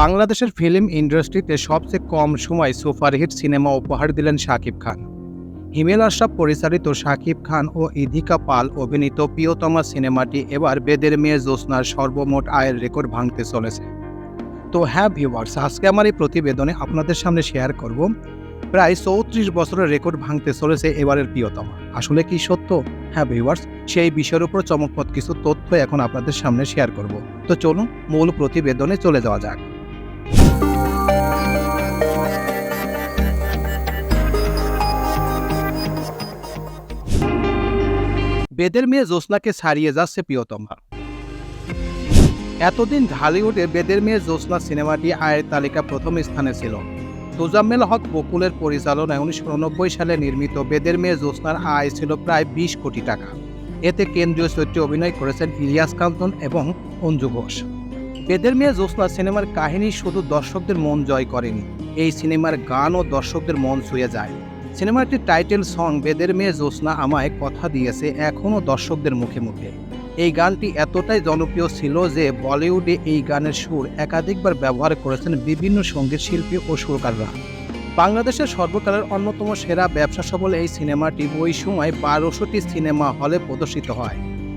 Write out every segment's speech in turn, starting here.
বাংলাদেশের ফিল্ম ইন্ডাস্ট্রিতে সবচেয়ে কম সময় সুপারহিট সিনেমা উপহার দিলেন শাকিব খান। হিমেল আশরাফ পরিচালিত শাকিব খান ও ইধিকা পাল অভিনীত প্রিয়তমা সিনেমাটি এবার বেদের মেয়ে জ্যোৎস্নার সর্বমোট আয়ের রেকর্ড ভাঙতে চলেছে। তো হ্যাঁ ভিউয়ার্স, আজকে আমার এই প্রতিবেদনে আপনাদের সামনে শেয়ার করব, প্রায় চৌত্রিশ বছরের রেকর্ড ভাঙতে চলেছে এবারের প্রিয়তমা। আসলে কি সত্য? হ্যাঁ ভিউয়ার্স, সেই বিষয়ের উপর চমকপদ কিছু তথ্য এখন আপনাদের সামনে শেয়ার করব। তো চলুন মূল প্রতিবেদনে চলে যাওয়া যাক। বেদের মেয়ে জ্যোৎস্নাকে ছাড়িয়ে যাচ্ছে প্রিয়তমা এতদিন ঢালিউডে বেদের মেয়ে জ্যোৎস্না সিনেমাটি আয়ের তালিকা প্রথম স্থানে ছিল। তোজাম্মেল হক বকুলের পরিচালনায় উনিশশো উননব্বই সালে নির্মিত বেদের মেয়ে জ্যোৎস্নার আয় ছিল প্রায় বিশ কোটি টাকা। এতে কেন্দ্রীয় চরিত্রে অভিনয় করেছেন ইলিয়াস কান্তন এবং অঞ্জু ঘোষ। বেদের মেয়ে জ্যোৎস্না সিনেমার কাহিনী শুধু দর্শকদের মন জয় করেনি, এই সিনেমার গানও দর্শকদের মন ছুঁয়ে যায়। সিনেমাটির টাইটেল সং বেদের মেয়ে জ্যোৎস্না আমায় কথা দিয়েছে এখনও দর্শকদের মুখে মুখে। এই গানটি এতটাই জনপ্রিয় ছিল যে বলিউডে এই গানের সুর একাধিকবার ব্যবহার করেছেন বিভিন্ন সংগীত শিল্পী ও সুরকাররা। বাংলাদেশের সর্বকালের অন্যতম সেরা ব্যবসা সফল এই সিনেমাটি ওই সময় বারোশোটি সিনেমা হলে প্রদর্শিত হয়।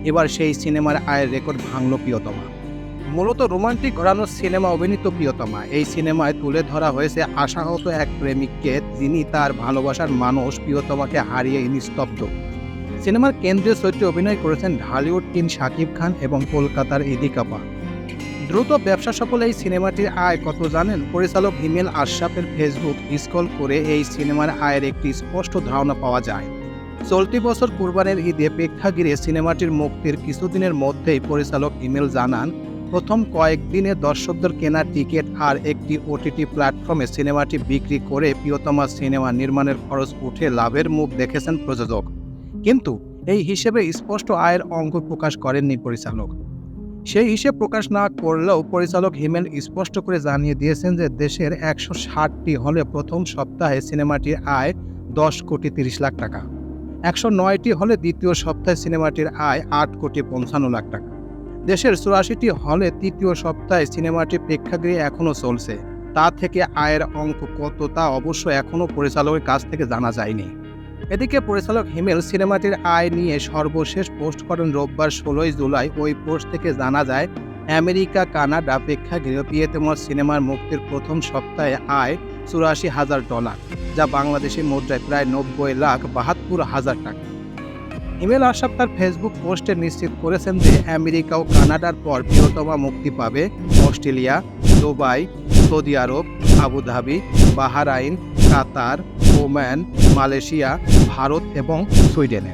এবার সেই সিনেমার আয়ের রেকর্ড ভাঙল প্রিয়তমা। মূলত রোমান্টিক ঘরানো সিনেমা অভিনীত প্রিয়তমা। এই সিনেমায় তুলে ধরা হয়েছে আশাহত এক প্রেমিককে যিনি তার ভালোবাসার মানুষ প্রিয়তমাকে হারিয়ে নিস্তব্ধ। সিনেমার কেন্দ্রীয় চরিত্রে অভিনয় করেছেন ঢালিউড কিং শাকিব খান এবং কলকাতার ইদিকা পাল দ্রুত ব্যবসা সফল এই সিনেমাটির আয় কত জানেন? পরিচালক হিমেল আশরাফের ফেসবুক স্ক্রল করে এই সিনেমার আয়ের একটি স্পষ্ট ধারণা পাওয়া যায়। চলতি বছর কুরবানের ঈদে প্রেক্ষাগৃহে সিনেমাটির মুক্তির কিছুদিনের মধ্যেই পরিচালক ইমেল জানান প্রথম কয়েকদিনে দর্শকদের কেনা টিকিট আর একটি ওটিটি প্ল্যাটফর্মে সিনেমাটি বিক্রি করে প্রিয়তমা সিনেমা নির্মাণের খরচ উঠে লাভের মুখ দেখেছেন প্রযোজক। কিন্তু এই হিসেবে স্পষ্ট আয়ের অঙ্ক প্রকাশ করেননি পরিচালক। সেই হিসেব প্রকাশ না করলেও পরিচালক হিমেল স্পষ্ট করে জানিয়ে দিয়েছেন যে দেশের একশো ষাটটি হলে প্রথম সপ্তাহে সিনেমাটির আয় দশ কোটি তিরিশ লাখ টাকা। একশো নয়টি হলে দ্বিতীয় সপ্তাহে সিনেমাটির আয় আট কোটি পঞ্চান্ন লাখ টাকা। দেশের চুরাশিটি হলে তৃতীয় সপ্তাহে সিনেমাটি প্রেক্ষাগৃহে এখনও চলছে। তা থেকে আয়ের অঙ্ক কত তা অবশ্য এখনও পরিচালকের কাছ থেকে জানা যায়নি। এদিকে পরিচালক হিমেল সিনেমাটির আয় নিয়ে সর্বশেষ পোস্ট করেন রোববার ষোলোই জুলাই। ওই পোস্ট থেকে জানা যায়, আমেরিকা, কানাডা প্রেক্ষাগৃহ প্রিয়তমার সিনেমার মুক্তির প্রথম সপ্তাহে আয় চুরাশি হাজার ডলার, যা বাংলাদেশি মুদ্রায় প্রায় নব্বই লাখ বাহাত্তর হাজার টাকা। হিমেল আশরাফ তার ফেসবুক পোস্টে নিশ্চিত করেছেন যে আমেরিকা ও কানাডার পর প্রিয়তমা মুক্তি পাবে Australia, Dubai, Saudi Arabia, Abu Dhabi, Bahrain, Qatar, Oman, Malaysia, Bharat এবং সুইডেনে।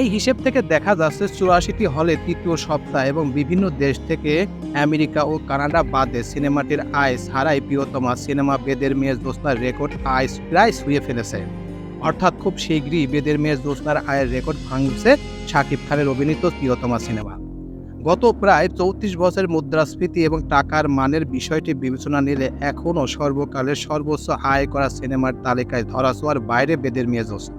এই হিসেব থেকে দেখা যাচ্ছে চুরাশিটি হলে তৃতীয় সপ্তাহ এবং বিভিন্ন দেশ থেকে আমেরিকা ও কানাডা বাদে সিনেমাটির আয় ছাড়াই প্রিয়তমা সিনেমা বেদের মেয়ে জ্যোৎস্নার রেকর্ড আয় প্রায় ছুঁয়ে ফেলেছে। অর্থাৎ খুব শীঘ্রই বেদের মেয়ে জ্যোৎস্নার আয়ের রেকর্ড ভাঙছে শাকিব খানের অভিনীত প্রিয়তমা সিনেমা। গত প্রায় চৌত্রিশ বছরের মুদ্রাস্ফীতি এবং টাকার মানের বিষয়টি বিবেচনা নিলে এখনও সর্বকালের সর্বোচ্চ আয় করা সিনেমার তালিকায় ধরাছোঁয়ার বাইরে বেদের মেয়ে জ্যোৎস্না।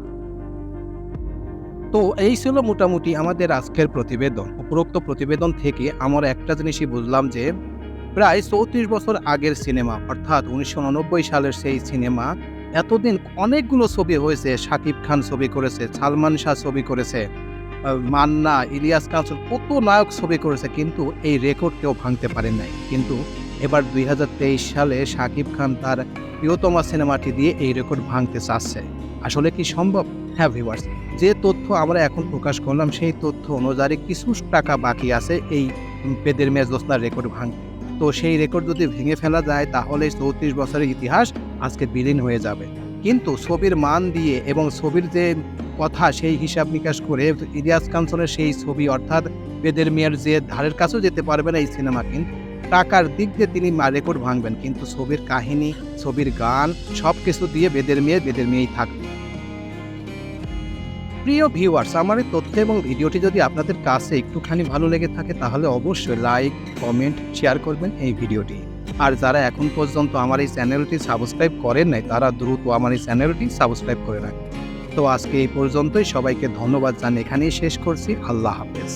তো এই ছিল মোটামুটি আমাদের আজকের প্রতিবেদন। উপরোক্ত প্রতিবেদন থেকে আমার একটা জিনিসই বুঝলাম যে, প্রায় চৌত্রিশ বছর আগের সিনেমা, অর্থাৎ উনিশশো সালের সেই সিনেমা এতদিন অনেকগুলো ছবি হয়েছে, শাকিব খান ছবি করেছে, সালমান শাহ ছবি করেছে মান্না, ইলিয়াস কাঞ্চন কত নায়ক ছবি করেছে, কিন্তু এই রেকর্ড কেউ ভাঙতে পারেন নাই। কিন্তু এবার দুই হাজার তেইশ সালে শাকিব খান তার প্রিয়তমা সিনেমাটি দিয়ে এই রেকর্ড ভাঙতে চাচ্ছে। আসলে কি সম্ভব? হ্যাঁ ভিউয়ার্স যে তথ্য আমরা এখন প্রকাশ করলাম, সেই তথ্য অনুযায়ী কিছু টাকা বাকি আছে এই পেদের মেজ দোস্তার রেকর্ড ভাঙতে। তো সেই রেকর্ড যদি ভেঙে ফেলা যায়, তাহলে চৌত্রিশ বছরের ইতিহাস আজকে বিলীন হয়ে যাবে। কিন্তু ছবির মান দিয়ে এবং ছবির যে কথা সেই হিসাব নিকাশ করে ইলিয়াস কাঞ্চনের সেই ছবি অর্থাৎ বেদের মেয়ের যে ধারের কাছেও যেতে পারবে না এই সিনেমা কিন্তু টাকার দিক দিয়ে তিনি রেকর্ড ভাঙবেন। কিন্তু ছবির কাহিনী, ছবির গান সব কিছু দিয়ে বেদের মেয়ে বেদের মেয়েই থাকবে। প্রিয় ভিউয়ার্স আমার এই তথ্য এবং ভিডিওটি যদি আপনাদের কাছে একটুখানি ভালো লেগে থাকে, তাহলে অবশ্যই লাইক কমেন্ট শেয়ার করবেন এই ভিডিওটি। আর যারা এখন পর্যন্ত আমার এই চ্যানেলটি সাবস্ক্রাইব করেন নাই, তারা দ্রুত আমার এই চ্যানেলটি সাবস্ক্রাইব করে রাখেন তো আজকে এই পর্যন্তই, সবাইকে ধন্যবাদ জানিয়ে এখানেই শেষ করছি। আল্লাহ হাফেজ।